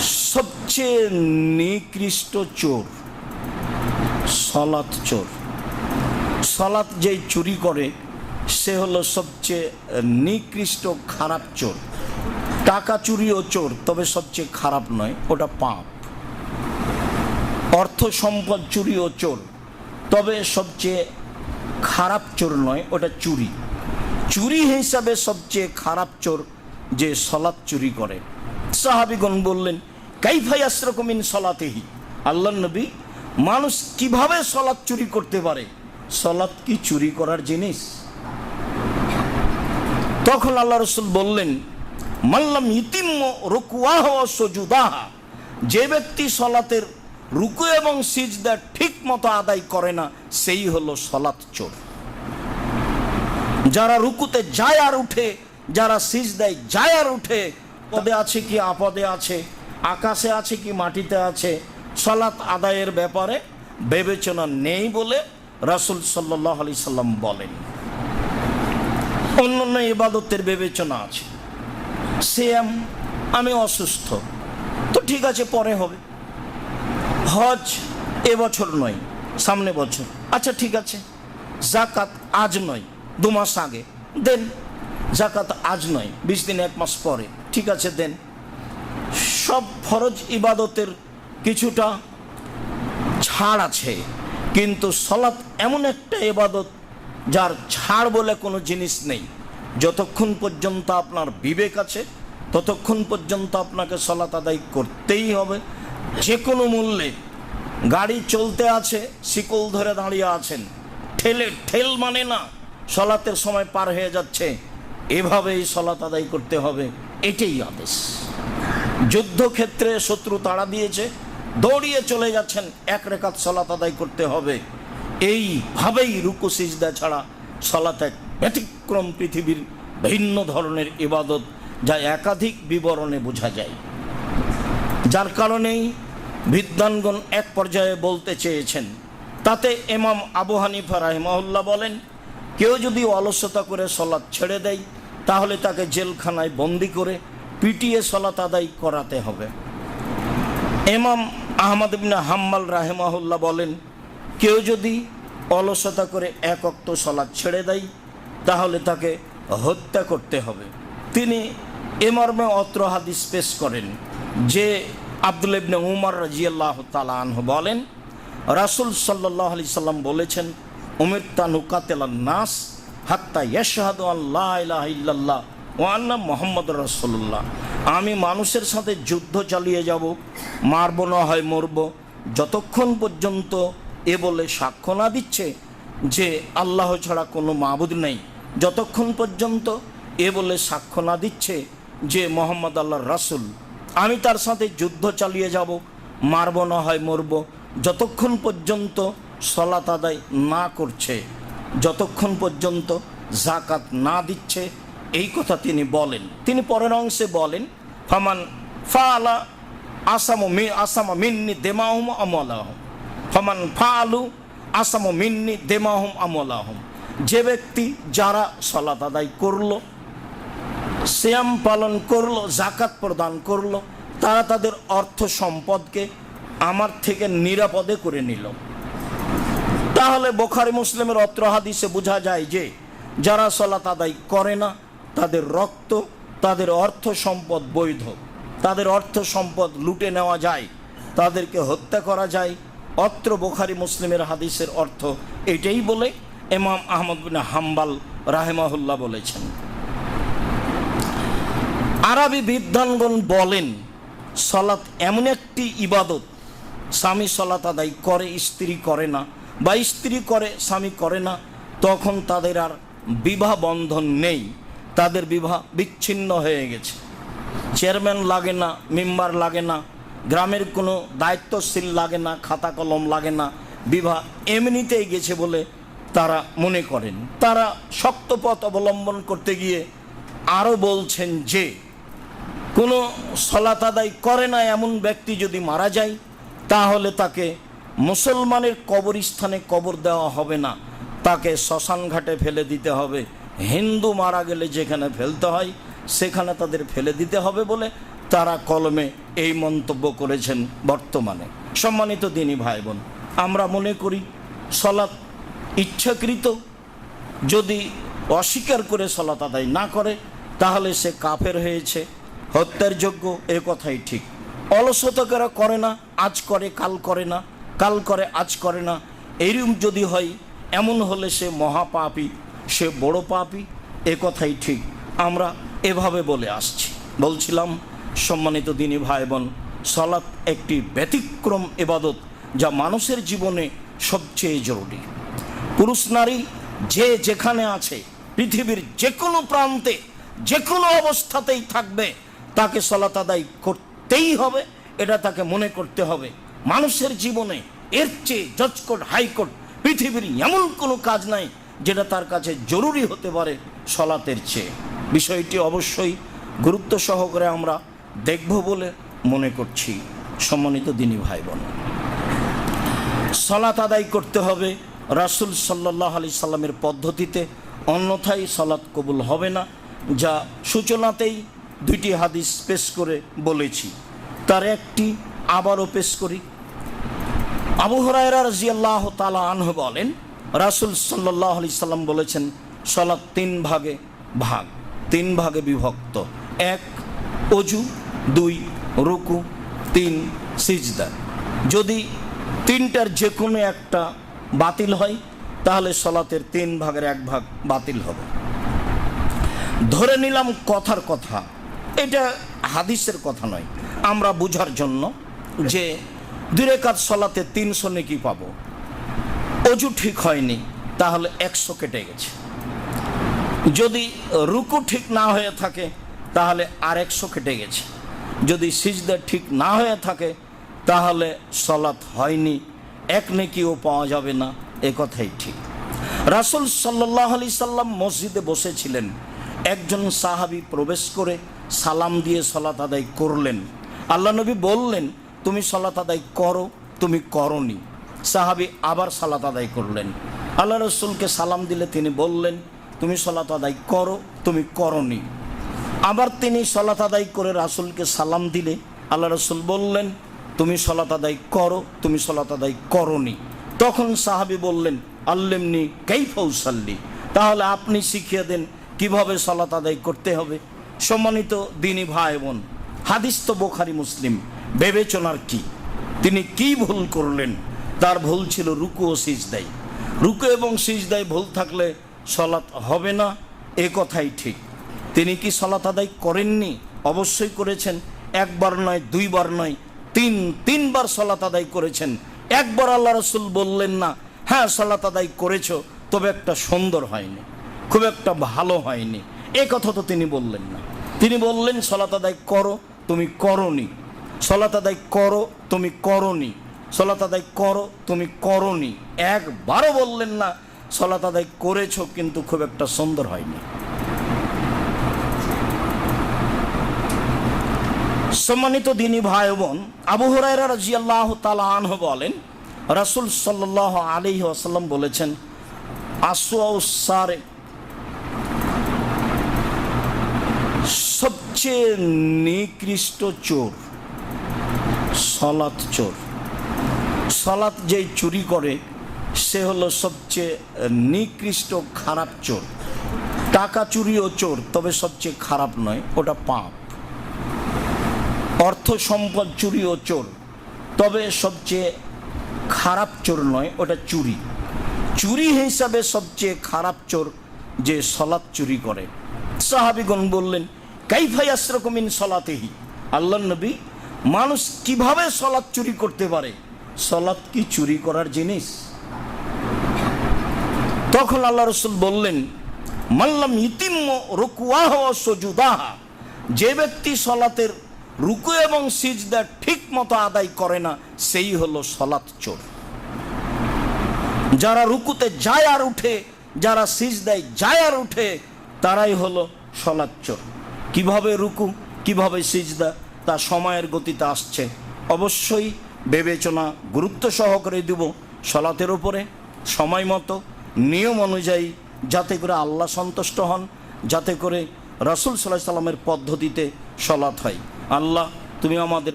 সবচেয়ে নিকৃষ্ট চোর সলাৎ চোর। সলাৎ যেই চুরি করে, সে হলো সবচেয়ে নিকৃষ্ট খারাপ চোর। টাকা চুরিও চোর, তবে সবচেয়ে খারাপ নয়, ওটা পাপ। অর্থ সম্পদ চুরি ও চোর, তবে সবচেয়ে খারাপ চোর নয়, ওটা চুরি। চুরি হিসাবে সবচেয়ে খারাপ চোর যে সলাৎ চুরি করে সাহাবিগণ বললেন কাইফাই আশ্রকমিন সলাতেহি? আল্লাহ নবী, মানুষ কীভাবে সলাৎ চুরি করতে পারে? সলাৎ কি চুরি করার জিনিস? তখন আল্লাহ রসুল বললেন মাল্লাম ইতিম্ম রুকুয়াহ সজুদাহা? যে ব্যক্তি সলাতের রুকু এবং সিজদা ঠিক মতো আদায় করে না, সেই হলো সলাৎ চোর। যারা রুকুতে যায় আর উঠে, যারা সিজ দেয় যায় আর উঠে পদে আছে কি আপদে আছে? আকাশে আছে কি মাটিতে আছে? সলাৎ আদায়ের ব্যাপারে বিবেচনা নেই বলে রাসুল সাল্লাহ আলি সাল্লাম বলেন। অন্য অন্য ইবাদতের বিবেচনা আছে। সেম আমি অসুস্থ। তো ঠিক আছে, পরে হবে। হজ এবছর নয়, সামনে বছর। আচ্ছা ঠিক আছে। জাকাত আজ নয়, দু মাস আগে। দেন, জাকাত আজ নয়, বিশ দিন এক মাস পরে। ঠিক আছে, দেন। সব ফরজ ইবাদতের কিছুটা ছাড় আছে, কিন্তু সলাৎ এমন একটা ইবাদত যার ছাড় বলে কোনো জিনিস নেই। যতক্ষণ পর্যন্ত আপনার বিবেক আছে, ততক্ষণ পর্যন্ত আপনাকে সলাৎ আদায় করতেই হবে। যে কোনো মূল্যে গাড়ি চলতে আছে, শিকল ধরে দাঁড়িয়ে আছেন, ঠেলে ঠেল মানে না, সলাতের সময় পার হয়ে যাচ্ছে। এভাবেই সলাত আদায় করতে হবে। এটাই আদেশ যুদ্ধক্ষেত্রে শত্রু তাড়া দিয়েছে, দৌড়িয়ে চলে যাচ্ছেন, এক রেখাত সলাত আদায় করতে হবে। এইভাবেই রুকু সিজদা ছাড়া সলাত এক ব্যতিক্রম পৃথিবীর ভিন্ন ধরনের ইবাদত যা একাধিক বিবরণে বোঝা যায়। যার কারণেই বিদ্বানগণ এক পর্যায়ে বলতে চেয়েছেন, তাতে এমাম আবু হানিফা রাহিমাহুল্লাহ বলেন, কেউ যদি অলসতা করে সলাৎ ছেড়ে দেয় তাহলে তাকে জেলখানায় বন্দি করে পিটিয়ে সলাত আদায় করাতে হবে। এমাম আহমদ ইবনে হাম্মাল রাহেমাহুল্লাহ বলেন, কেউ যদি অলসতা করে এক অক্ত সলাৎ ছেড়ে দেয়, তাহলে তাকে হত্যা করতে হবে। তিনি এমর্মে মর্মে অত্র হাদিস পেশ করেন, যে আব্দুল ইবনে উমর রাজিয়াল্লাহ তালা বলেন, রাসুল সাল্লাহ আলি সাল্লাম বলেছেন, উমির তানুকাতেলা নাস হাত্তা ইয়াশাহাদু আল্লাহ ইলাহা ও আল্লাহ মোহাম্মদ রসুল্লাহ আমি মানুষের সাথে যুদ্ধ চালিয়ে যাব, মারব না হয় মরব। যতক্ষণ পর্যন্ত এ বলে সাক্ষ্য না দিচ্ছে যে আল্লাহ ছাড়া কোনো মাবুদ নেই, যতক্ষণ পর্যন্ত এ বলে সাক্ষ্য না দিচ্ছে যে মোহাম্মদ আল্লাহর রাসুল। আমি তার সাথে যুদ্ধ চালিয়ে যাব, মারব না হয় মরব। যতক্ষণ পর্যন্ত সলাত আদায় না করছে। যতক্ষণ পর্যন্ত জাকাত না দিচ্ছে, এই কথা তিনি বলেন। তিনি পরের অংশে বলেন, ফামান ফালা আসাম মি, আসাম মিন্নি দেমাহুম আমলাহম ফমান ফালু আসাম মিন্নি দেমাহুম আমলাহম যে ব্যক্তি যারা সলাত আদায় করল শ্যাম পালন করল জাকাত প্রদান করল, তারা তাদের অর্থ সম্পদকে আমার থেকে নিরাপদে করে নিল। তাহলে বোখারি মুসলিমের অত্র হাদিসে বোঝা যায় যে, যারা সলাত আদায় করে না, তাদের রক্ত, তাদের অর্থ সম্পদ বৈধ। তাদের অর্থ সম্পদ লুটে নেওয়া যায়, তাদেরকে হত্যা করা যায়। অত্র বোখারি মুসলিমের হাদিসের অর্থ এটাই বলে এমাম আহমদ বিন হাম্বাল রাহেমাহুল্লাহ বলেছেন। আরবি বিদ্বানগণ বলেন সলাৎ এমন একটি ইবাদত, স্বামী সলাৎ আদায় করে, স্ত্রী করে না বা স্ত্রী করে, স্বামী করে না, তখন তাদের আর বিবাহ বন্ধন নেই। তাদের বিবাহ বিচ্ছিন্ন হয়ে গেছে। চেয়ারম্যান লাগে না, মেম্বার লাগে না, গ্রামের কোনো দায়িত্বশীল লাগে না, খাতা কলম লাগে না, বিবাহ এমনিতেই গেছে বলে তারা মনে করেন। তারা শক্ত পথ অবলম্বন করতে গিয়ে আরও বলছেন যে, কোনো সলাত আদায় করে না এমন ব্যক্তি যদি মারা যায়, তাহলে তাকে মুসলমানের কবরস্থানে কবর দেওয়া হবে না। তাকে শ্মশান ঘাটে ফেলে দিতে হবে। হিন্দু মারা গেলে যেখানে ফেলতে হয়, সেখানে তাদের ফেলে দিতে হবে বলে তারা কলমে এই মন্তব্য করেছেন বর্তমানে। সম্মানিত দিনী ভাই বোন আমরা মনে করি সলাৎ ইচ্ছাকৃত, যদি অস্বীকার করে সলাত আদায় না করে, তাহলে সে কাফের হয়েছে। হত্যার যোগ্য এ কথাই ঠিক। অলসতাকেরা করে না, আজ করে, কাল করে না। কাল করে, আজ করে না। এইরকম যদি হয়, এমন হলে সে মহাপাপী, সে বড় পাপী, এ কথাই ঠিক। আমরা এভাবে বলে আসছি। বলছিলাম, সম্মানিত দিনী ভাই বোন সলাৎ একটি ব্যতিক্রম এবাদত যা মানুষের জীবনে সবচেয়ে জরুরি। পুরুষ নারী যে যেখানে আছে, পৃথিবীর যে কোনো প্রান্তে যে কোনো অবস্থাতেই থাকবে, তাকে সলাত আদায় করতেই হবে, এটা তাকে মনে করতে হবে। মানুষের জীবনে এর চেয়ে জজকোর্ট হাইকোর্ট পৃথিবীর এমন কোনো কাজ নাই যেটা তার কাছে জরুরি হতে পারে সলাতের চেয়ে। বিষয়টি অবশ্যই গুরুত্ব সহকারে আমরা দেখব বলে মনে করছি সম্মানিত দিনী ভাই বোন সলাত আদায় করতে হবে রাসুল সাল্লাহ আলি সাল্লামের পদ্ধতিতে, অন্যথায় সলাৎ কবুল হবে না, যা সূচনাতেই দুইটি হাদিস পেশ করে বলেছি। তার একটি আবারও পেশ করি আবু হরায়রা রাজিয়াল্লাহ তালা আনহ বলেন, রাসুল সাল্লাহ আলি সাল্লাম বলেছেন সলাৎ তিন ভাগে ভাগ, তিন ভাগে বিভক্ত। এক, অজু, দুই, রুকু, তিন, সিজদা। যদি তিনটার যে কোনো একটা বাতিল হয়, তাহলে সলাতের তিন ভাগের এক ভাগ বাতিল হবে। ধরে নিলাম কথার কথা, এটা হাদিসের কথা নয়। আমরা বুঝার জন্য যে দূরে কাজ সলাতে তিনশো নেকি পাবো। অজু ঠিক হয়নি, তাহলে একশো কেটে গেছে। যদি রুকু ঠিক না হয়ে থাকে, তাহলে আর একশো কেটে গেছে। যদি সিজদা ঠিক না হয়ে থাকে, তাহলে সলাৎ হয়নি, এক নেকিও পাওয়া যাবে না, এ কথাই ঠিক। রাসুল সাল্লাহ আলি সাল্লাম মসজিদে বসেছিলেন। একজন সাহাবি প্রবেশ করে সালাম দিয়ে সলাত আদায় করলেন। আল্লাহ নবী বললেন তুমি সলাত আদায় করো, তুমি করনি। সাহাবি আবার সালাত আদায় করলেন। আল্লাহ রসুলকে সালাম দিলে তিনি বললেন, তুমি সলাত আদায় করো, তুমি করনি। আবার তিনি সলাত আদায় করে রাসুলকে সালাম দিলে, আল্লাহ রসুল বললেন, তুমি সলাত আদায় করো, তুমি সলাত আদায় করনি। তখন সাহাবি বললেন, আল্লেমনি কাইফৌসাল্লি তাহলে আপনি শিখিয়ে দেন, কীভাবে সলাত আদায় করতে হবে। সম্মানিত দিনী ভাই বোন, হাদিস তো বোখারি মুসলিম। বিবেচনার কি? তিনি কি ভুল করলেন? তার ভুল ছিল রুকু ও সিজদাই। রুকু এবং সিজদাই ভুল থাকলে সলাৎ হবে না, এ কথাই ঠিক। তিনি কি সলাত আদায় করেননি? অবশ্যই করেছেন। একবার নয়, দুইবার নয়, তিন, তিনবার সলাত আদায় করেছেন। একবার আল্লাহ রসুল বললেন না হ্যাঁ সলাত আদায় করেছ, তবে একটা সুন্দর হয়নি, খুব একটা ভালো হয়নি। এ কথা তো তিনি বললেন না। তিনি বললেন সলাত আদায় করো, তুমি করনি। সলাত আদায় করো, তুমি করনি। সলাত আদায় করো, তুমি করনি। একবারও বললেন না সলাত আদায় করেছ, কিন্তু খুব একটা সুন্দর হয়নি। সম্মানিত দিনী ভাই বোন আবু হরাইরা রাজিয়াল্লাহ তালা আনহ বলেন, রাসুল সাল্লাহ আলী আসাল্লাম বলেছেন আসুয়ারে সবচেয়ে নিকৃষ্ট চোর। সলাৎ চোর। সলাৎ যেই চুরি করে, সে হলো সবচেয়ে নিকৃষ্ট খারাপ চোর। টাকা চুরিও চোর, তবে সবচেয়ে খারাপ নয়, ওটা পাপ। অর্থ সম্পদ চুরি ও চোর, তবে সবচেয়ে খারাপ চোর নয়, ওটা চুরি। চুরি হিসাবে সবচেয়ে খারাপ চোর যে সলাৎ চুরি করে। সাহাবিগণ বললেন কাইফাই আশ্রকমিন সলাতেহি? আল্লাহ নবী মানুষ কীভাবে সলাদ চুরি করতে পারে? সলাৎ কি চুরি করার জিনিস? তখন আল্লাহ রসুল বললেন মাল্লাম ইতিম্ম রকুয়াহ সজুদাহা যে ব্যক্তি সলাতের রুকু এবং সিজদা ঠিক মতো আদায় করে না, সেই হলো সলাৎ চোর। যারা রুকুতে যায় আর উঠে, যারা সিজদায় যায় আর উঠে, তারাই হলো সলাৎ চোর। কীভাবে রুকু, কীভাবে সিজদা? তা সময়ের গতিতে আসছে। অবশ্যই বিবেচনা গুরুত্ব সহকারে দেব সলাতের উপরে। সময় মতো, নিয়ম অনুযায়ী যাতে করে আল্লাহ সন্তুষ্ট হন, যাতে করে রসুল সাল্লাহ সাল্লামের পদ্ধতিতে সলাৎ হয়। আল্লাহ, তুমি আমাদের